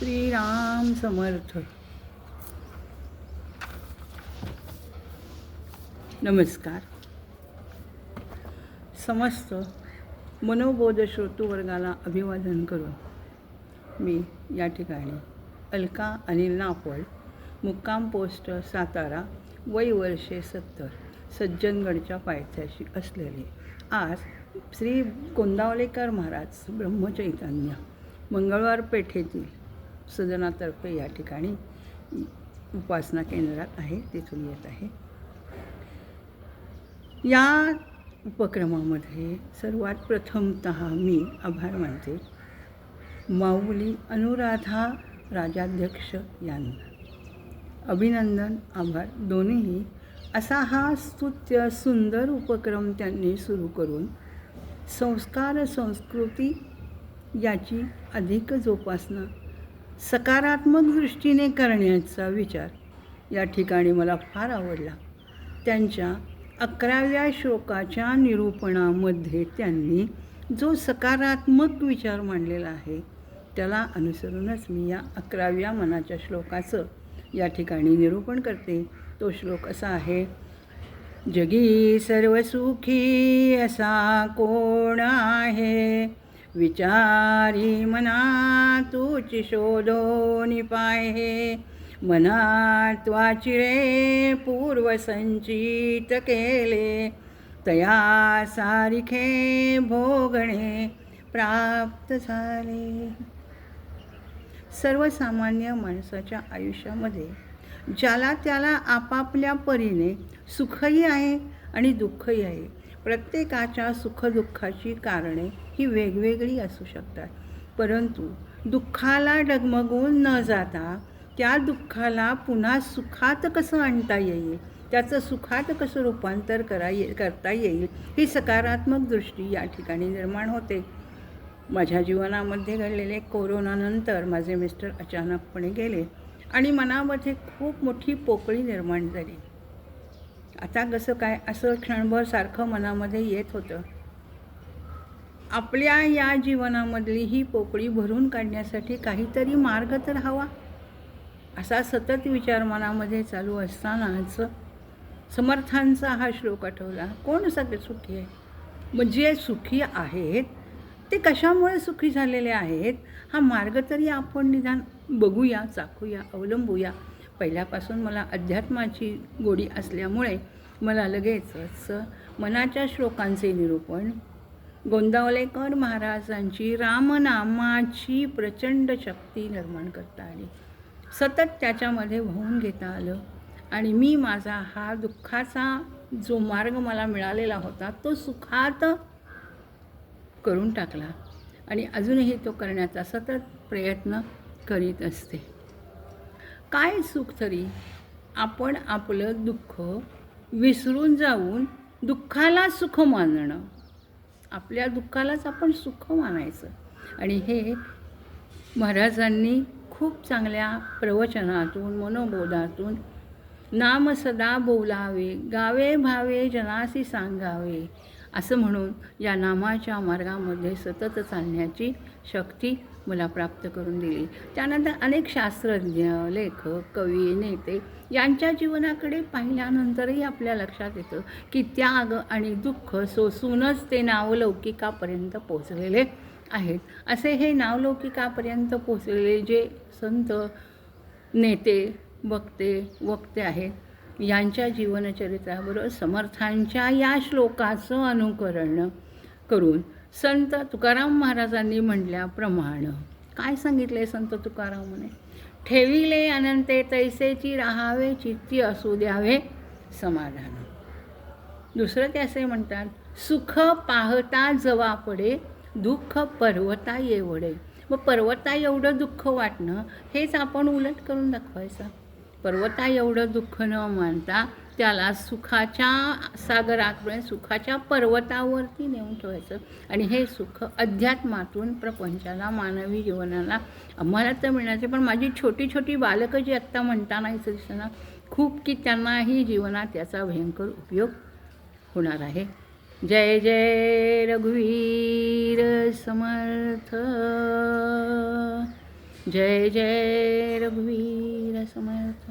श्रीराम समर्थ. नमस्कार. समस्त मनोबोध श्रोतृवर्गाला अभिवादन करून मी या ठिकाणी अलका अनिल नापळ मुक्काम पोस्ट सातारा वय वर्षे सत्तर सज्जनगडच्या पायथ्याशी असलेले. आज श्री गोंदावलेकर महाराज ब्रह्मचैतन्य मंगळवार पेठेतील सदनातर्फे या ठिकाणी उपासना केंद्रात आहे तिथून येत आहे. या उपक्रमामध्ये सर्वात प्रथमत मी आभार मानते माऊली अनुराधा राजाध्यक्ष यांना. अभिनंदन आभार. दोन्हीही असा हा स्तुत्य सुंदर उपक्रम त्यांनी सुरू करून संस्कार संस्कृती याची अधिक जोपासना सकारात्मक दृष्टीने करण्याचा विचार या ठिकाणी मला फार आवडला. त्यांच्या अकराव्या श्लोकाच्या निरूपणामध्ये त्यांनी जो सकारात्मक विचार मांडलेला आहे त्याला अनुसरूनच मी या अकराव्या मनाच्या श्लोकाचं या ठिकाणी निरूपण करते. तो श्लोक असा आहे जगी सर्वसुखी असा कोण आहे? विचारी मना तूची शोधो निपाय हे. मनात वाचिरे पूर्वसंचित केले. तया सारिखे भोगणे प्राप्त झाले. सर्वसामान्य माणसाच्या आयुष्यामध्ये ज्याला त्याला आपापल्या परीने सुखही आहे आणि दुःखही आहे प्रत्येकाच्या सुखदुःखाची कारणे ही वेगवेगळी असू शकतात. परंतु दुःखाला डगमगून न जाता त्या दुःखाला पुन्हा सुखात कसं आणता येईल? त्याचं सुखात कसं रूपांतर करा ये करता येईल? ही सकारात्मक दृष्टी या ठिकाणी निर्माण होते. माझ्या जीवनामध्ये घडलेले कोरोनानंतर माझे मिस्टर अचानकपणे गेले आणि मनामध्ये खूप मोठी पोकळी निर्माण झाली. आता कसं काय असं क्षणभर सारखं मनामध्ये येत होतं. आपल्या या जीवनामधली ही पोकळी भरून काढण्यासाठी काहीतरी मार्ग तर हवा. असा सतत विचार मनामध्ये चालू असतानाच समर्थांचा हा श्लोक आठवला. कोण सगळे सुखी आहे? मग जे सुखी आहेत. ते कशामुळे सुखी झालेले आहेत? हा मार्ग तरी आपण निदान बघूया चाखूया अवलंबूया. पहिल्यापासून मला अध्यात्माची गोडी असल्यामुळे मला लगेचच मनाच्या श्लोकांचे निरूपण गोंदावलेकर महाराजांची रामनामाची प्रचंड शक्ती निर्माण करता आली. सतत त्याच्यामध्ये वाहून घेता आलं आणि मी माझा हा दुःखाचा जो मार्ग मला मिळालेला होता तो सुखात करून टाकला आणि अजूनही तो करण्याचा सतत प्रयत्न करीत असते. काय सुख तरी? आपण आपलं दुःख विसरून जाऊन दुःखाला सुख मानणं. आपल्या दुःखालाच आपण सुख मानायचं. आणि हे महाराजांनी खूप चांगल्या प्रवचनातून मनोबोधातून नाम सदा बोलावे गावे भावे जनासी सांगावे. असं म्हणून या नामाच्या मार्गामध्ये सतत चालण्याची शक्ती मला प्राप्त करून दिली. त्यानंतर अनेक शास्त्रज्ञ लेखक कवी नेते यांच्या जीवनाकडे पाहिल्यानंतरही आपल्या लक्षात येतं की त्याग आणि दुःख सोसूनच ते नावलौकिकापर्यंत पोचलेले आहेत. असे हे नावलौकिकापर्यंत पोचलेले जे संत नेते वक्ते वक्ते आहेत यांच्या जीवनचरित्राबरोबर समर्थांच्या या श्लोकाचं अनुकरण करून संत तुकाराम महाराजांनी म्हटल्याप्रमाणे काय सांगितले संत तुकारामाने ठेविले अनंते तैसेची राहावे चित्ती असू द्यावे समाधान. दुसरं ते असे म्हणतात सुख पाहता जवा पडे दुःख पर्वता येवडे. मग पर्वता एवढं दुःख वाटणं हेच आपण उलट करून दाखवायचं. पर्वता एवढं दुःख न मानता त्याला सुखाच्या सागराकडे सुखाच्या पर्वतावरती नेऊन ठेवायचं. आणि हे सुख अध्यात्मातून प्रपंचाला मानवी जीवनाला आम्हाला तर मिळायचे. पण माझी छोटी छोटी बालकं जी आत्ता म्हणताना इथं दिसताना खूप की त्यांनाही जीवनात याचा भयंकर उपयोग होणार आहे. जय जय रघुवीर समर्थ. जय जय रघुवीर समर्थ